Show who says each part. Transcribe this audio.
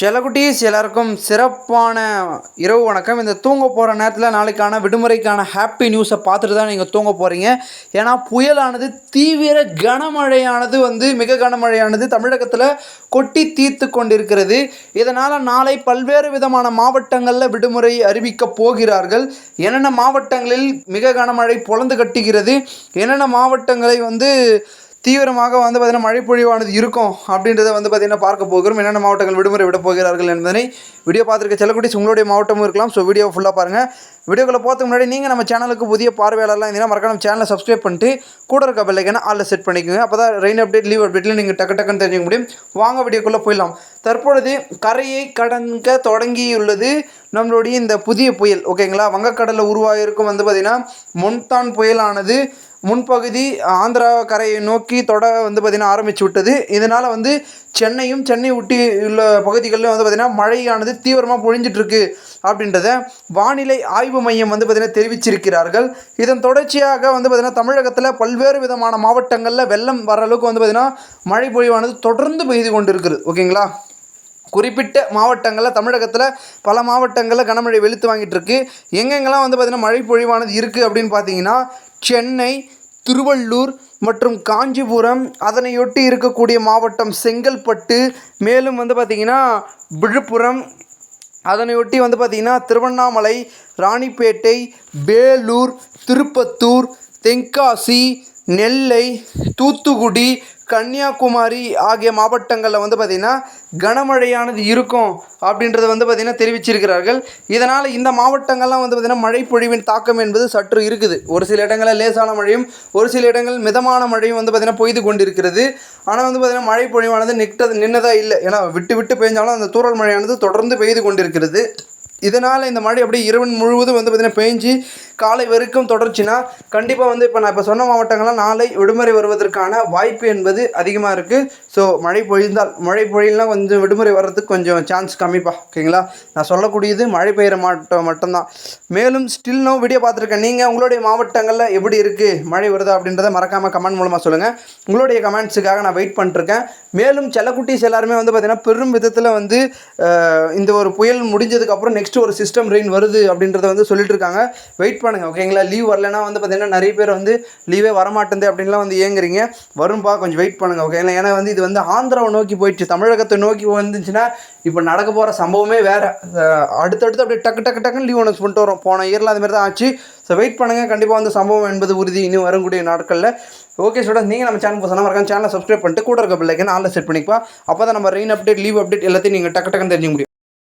Speaker 1: செல்லக்குட்டீஸ் எல்லாருக்கும் சிறப்பான இரவு வணக்கம். இந்த தூங்க போகிற நேரத்தில் நாளைக்கான விடுமுறைக்கான ஹாப்பி நியூஸை பார்த்துட்டு தான் நீங்கள் தூங்க போகிறீங்க ஏன்னா புயலானது தீவிர கனமழையானது வந்து மிக கனமழையானது தமிழகத்தில் கொட்டி தீர்த்து கொண்டிருக்கிறது. இதனால் நாளை பல்வேறு விதமான மாவட்டங்களில் விடுமுறை அறிவிக்கப் போகிறார்கள். என்னென்ன மாவட்டங்களில் மிக கனமழை பொழந்து கட்டுகிறது? என்னென்ன மாவட்டங்களை வந்து தீவிரமாக வந்து பார்த்திங்கன்னா மழைப்பொழிவானது இருக்கும் அப்படின்றத வந்து பார்த்திங்கன்னா பார்க்க போகிறோம். என்னென்ன மாவட்டங்கள் விடுமுறை விட போகிறார்கள் என்பதனை வீடியோ பார்த்துருக்க செல்லக்குட்டிஸ் உங்களுடைய மாவட்டமும் இருக்கலாம். ஸோ வீடியோ ஃபுல்லாக பாருங்கள் வீடியோக்குள்ளே போகிறதுக்கு முன்னாடி நீங்கள் நம்ம சேனலுக்கு புதிய பார்வையாளர்லாம் இருந்தீங்கன்னா மறக்காம சேனலை சப்ஸ்கிரைப் பண்ணிட்டு கூட இருக்க பெல்லைக்கான ஆளில் செட் பண்ணிக்கோங்க. அப்போ தான் ரெயின் அப்டேட் லீவ் அப்டேட்டில் நீங்கள் டக்கு டக்குன்னு தெரிஞ்சுக்க முடியும். வாங்க வீடியோக்குள்ளே போயிடலாம். தற்பொழுது கரையை கடங்க தொடங்கியுள்ளது நம்மளுடைய இந்த புதிய புயல். ஓகேங்களா வங்கக்கடலில் உருவாகியிருக்கும் வந்து பார்த்திங்கன்னா மொன்தான் புயலானது முன்பகுதி ஆந்திரா கரையை நோக்கி தொட வந்து பார்த்திங்கன்னா ஆரம்பித்து விட்டது. இதனால் வந்து சென்னையும் சென்னை ஒட்டி உள்ள பகுதிகளிலும் வந்து பார்த்திங்கன்னா மழையானது தீவிரமாக பொழிஞ்சிட்ருக்கு அப்படின்றத வானிலை ஆய்வு மையம் வந்து பார்த்திங்கன்னா தெரிவிச்சிருக்கிறார்கள். இதன் தொடர்ச்சியாக வந்து பார்த்திங்கன்னா தமிழகத்தில் பல்வேறு விதமான மாவட்டங்களில் வெள்ளம் வர அளவுக்கு வந்து பார்த்திங்கன்னா மழை பொழிவானது தொடர்ந்து பெய்து கொண்டு இருக்குது ஓகேங்களா? குறிப்பிட்ட மாவட்டங்களில் தமிழகத்தில் பல மாவட்டங்களில் கனமழை வெளுத்து வாங்கிட்டு இருக்கு எங்கெங்கெல்லாம் வந்து பார்த்திங்கன்னா மழை பொழிவானது இருக்குது அப்படின்னு பார்த்தீங்கன்னா சென்னை திருவள்ளூர் மற்றும் காஞ்சிபுரம். அதனையொட்டி இருக்கக்கூடிய மாவட்டம் செங்கல்பட்டு. மேலும் வந்து பார்த்திங்கன்னா விழுப்புரம். அதனையொட்டி வந்து பார்த்திங்கன்னா திருவண்ணாமலை ராணிப்பேட்டை வேலூர் திருப்பத்தூர் தென்காசி நெல்லை தூத்துக்குடி கன்னியாகுமரி ஆகிய மாவட்டங்களில் வந்து பார்த்திங்கன்னா கனமழையானது இருக்கும் அப்படின்றத வந்து பார்த்திங்கன்னா தெரிவிச்சிருக்கிறார்கள். இதனால் இந்த மாவட்டங்கள்லாம் வந்து பார்த்திங்கன்னா மழை பொழிவின் தாக்கம் என்பது சற்று இருக்குது. ஒரு சில இடங்களில் லேசான மழையும் ஒரு சில இடங்களில் மிதமான மழையும் வந்து பார்த்திங்கன்னா பொய்து கொண்டிருக்கிறது. ஆனால் வந்து பார்த்திங்கன்னா மழை பொழிவானது நிற்கிறது நின்னதாக இல்லை. ஏன்னா விட்டு விட்டு பெய்ஞ்சாலும் அந்த தூறல் மழையானது தொடர்ந்து பெய்து கொண்டிருக்கிறது. இதனால் இந்த மழை அப்படியே இரவு முழுவதும் வந்து பார்த்திங்கன்னா பெஞ்சு காலை வரைக்கும் தொடர்ச்சினா கண்டிப்பாக வந்து இப்போ நான் இப்போ சொன்ன மாவட்டங்கள்லாம் நாளை விடுமுறை வருவதற்கான வாய்ப்பு என்பது அதிகமாக இருக்குது ஸோ மழை பொழிந்தால் மழை பொழியலாம் கொஞ்சம் விடுமுறை வர்றதுக்கு கொஞ்சம் சான்ஸ் கம்மிப்பா. ஓகேங்களா நான் சொல்லக்கூடியது மழை பெய்கிற மாவட்டம் மட்டும்தான். மேலும் ஸ்டில் நோ வீடியோ பார்த்துருக்கேன். நீங்கள் உங்களுடைய மாவட்டங்களில் எப்படி இருக்குது மழை வருதா அப்படின்றத மறக்காமல் கமெண்ட் மூலமாக சொல்லுங்கள் உங்களுடைய கமெண்ட்ஸுக்காக நான் வெயிட் பண்ணிட்டுருக்கேன் மேலும் செல்லக்குட்டிஸ் எல்லாருமே வந்து பார்த்திங்கன்னா பெரும் விதத்தில் வந்து இந்த ஒரு புயல் முடிஞ்சதுக்கப்புறம் நெக்ஸ்ட் ஒரு சிஸ்டம் ரெயின் வருது அப்படின்றத வந்து சொல்லிட்டு இருக்காங்க. வெயிட் பண்ணுங்கள் ஓகேங்களா லீவ் வரலனா வந்து பார்த்தீங்கன்னா நிறைய பேர் வந்து லீவே வரமாட்டேங்குது அப்படின்லாம் வந்து ஏங்குறீங்க வரும்பா கொஞ்சம் வெயிட் பண்ணுங்க ஓகேங்களா ஏன்னா வந்து இது வந்து ஆந்திராவை நோக்கி போயிடுச்சு. தமிழகத்தை நோக்கி வந்துச்சுன்னா இப்போ நடக்க போகிற சம்பவமே வேறு. அடுத்தடுத்து அப்படியே டக்கு டக்கு டக்குன்னு லீவ் அனௌன்ஸ் பண்ணிட்டு வரும். போன இயரில் அதுமாரி மாதிரி தான் ஆச்சு. ஸோ வெயிட் பண்ணுங்கள் கண்டிப்பாக வந்து சம்பவம் என்பது உறுதி. இன்னும் வரக்கூடிய நாட்களில் ஓகே ஸ்டூடெண்ட்ஸ் நீங்கள் நம்ம சேனல் பசங்க மறக்காம சேனலை சப்ஸ்கிரைப் பண்ணிட்டு கூட இருக்க பிள்ளைக்கு ஆளில் செட் பண்ணிப்பா. அப்போ தான் நம்ம ரெயின் அப்டேட் லீவ் அப்டேட் எல்லாத்தையும் நீங்கள் டக்கு டக்குன்னு தெரிஞ்சுக்க முடியும்.